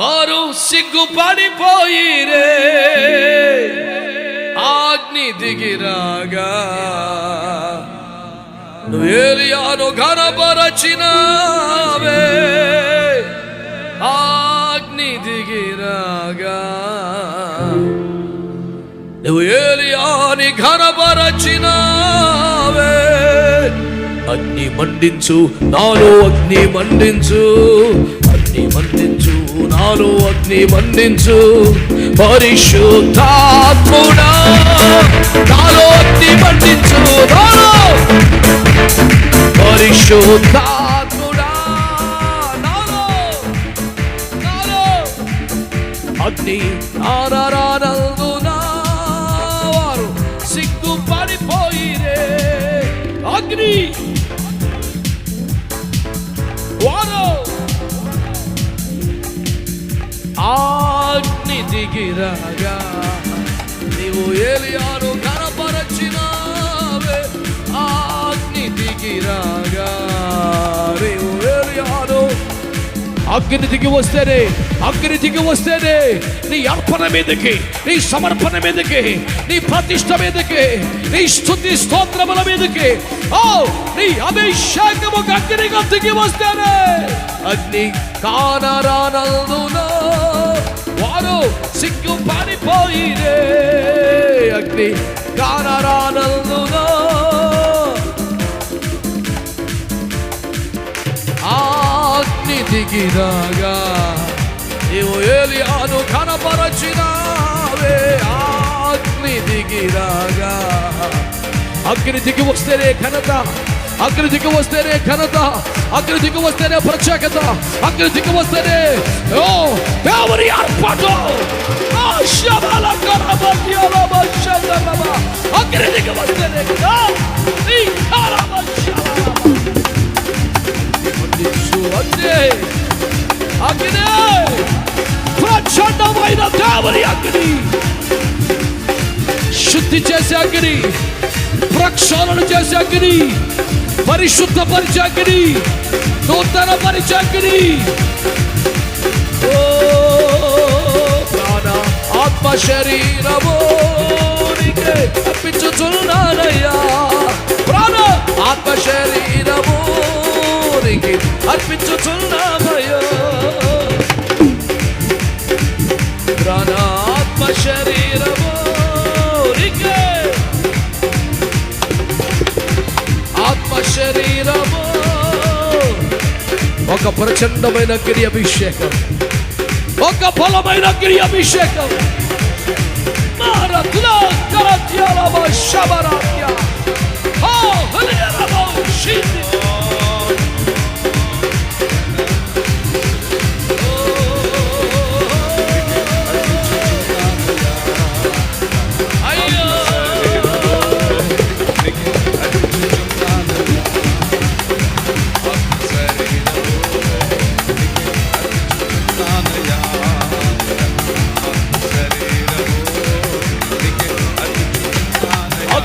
వారు సిగ్గుపడిపోయిరే. ఆగ్ని దిగిరాగా నువ్వేలియాను ఘనపరచినావే. ఆగ్ని దిగిరాగా నువ్వు ఏలియాని ఘనపరచినావే. అగ్ని మండించు నాలో అగ్ని మండించు అగ్ని మండించు నాలో అగ్ని బంధించు. పరిశుద్ధాత్ముడా నాలో అగ్ని బంధించు. నాలో. పరిశుద్ధాత్ముడా నాలో. నాలో. అగ్ని ఆరారానందున అగ్ని దిగిరాగా నీవు ఏలియాను కనపరచినావే అగ్ని దిగిరాగా నీవు ఏలియాను అగ్ని దిగి వస్తేనే అగ్ని దిగి వస్తేనే నీ అర్పణ మీదకి నీ సమర్పణ మీదకి నీ ప్రతిష్ట మీదకి నీ స్థుతి స్తోత్రముల మీదకి ఓ నీ అభిషేకము అగ్నిగా దిగి వస్తేనే అగ్ని కానరానందునా వారు సిగ్గు పారిపోయిరే అగ్ని కానరానందున అగ్ని దిగిరాగా నీవు ఏలియాను అగ్ని దిగి వస్తేనే ఘనత. అగ్ని దిగి వస్తేనే ఘనత. అగ్ని దిగి వస్తేనే ప్రత్యేకత. అగ్ని దిగి వస్తేనే ఓ దేవుని ఆర్పాటం అగ్ని దిగి వస్తేనే కదా అగ్ని. ప్రచండమైన దేవుని అగ్ని. శుద్ధి చేసే అగ్ని. ప్రక్షాళన చేసే అగ్ని పరిశుద్ధ పరిచే అగ్ని నూతన పరిచే అగ్ని ప్రాణ ఆత్మ శరీరము అర్పించుచున్నానయ్యా. ప్రాణ ఆత్మ శరీరము అర్పించుచున్నామయ్యా ప్రాణ ఆత్మ శరీరము శరీరము ఒక ప్రచండమైన గిరి అభిషేకం ఒక బలమైన గిరి అభిషేకం మారతుల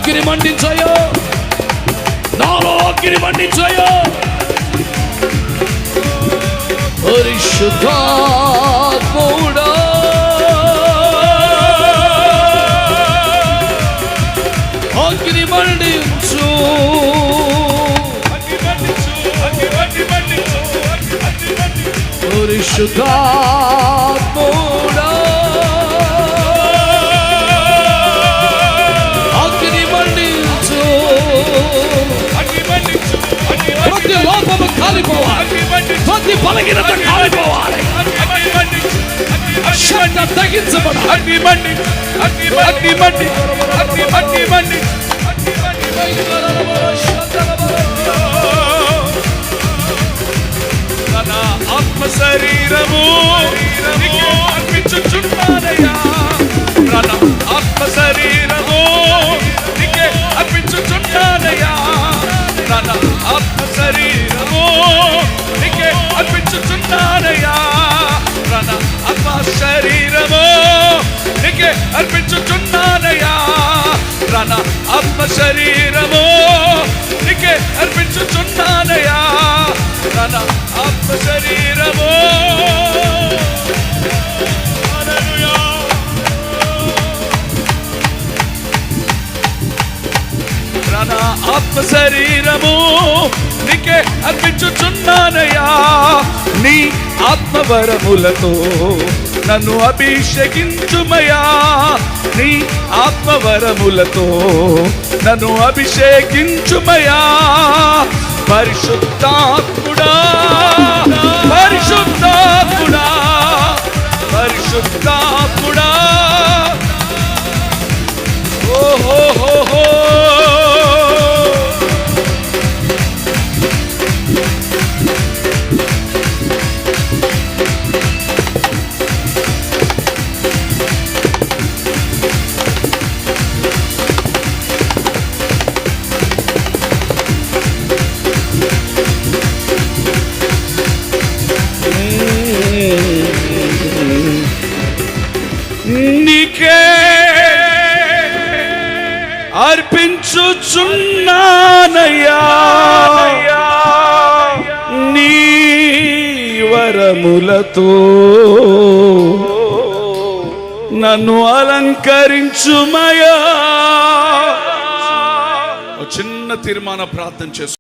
అగ్ని మండించాయో నాలో అగ్ని మండించాయో పరిశుద్ధాత్ముడా అగ్ని మండించు పరిశుద్ధాత్ముడా కాలిపోవాలి ప్రతి బలహీనత కాలిపోవాలి. శబ్దం తగ్గించబడాలి. అగ్ని మండి అగ్ని మండి అర్పించుచున్నానయ్యా. రణ ఆత్మ శరీరము నీకే అర్పించుచున్నానయ్యా. రణ ఆత్మ శరీరము. నా ఆత్మ శరీరము నీకే అర్పించుచున్నానయ్యా. నీ ఆత్మవరములతో నన్ను అభిషేకించుమయా. నీ ఆత్మవరములతో నన్ను అభిషేకించుమయా. పరిశుద్ధ నీకే అర్పించుచున్నానయ్యా. నీ వరములతో నన్ను అలంకరించుమయా చిన్న తీర్మాన ప్రార్థన చేసు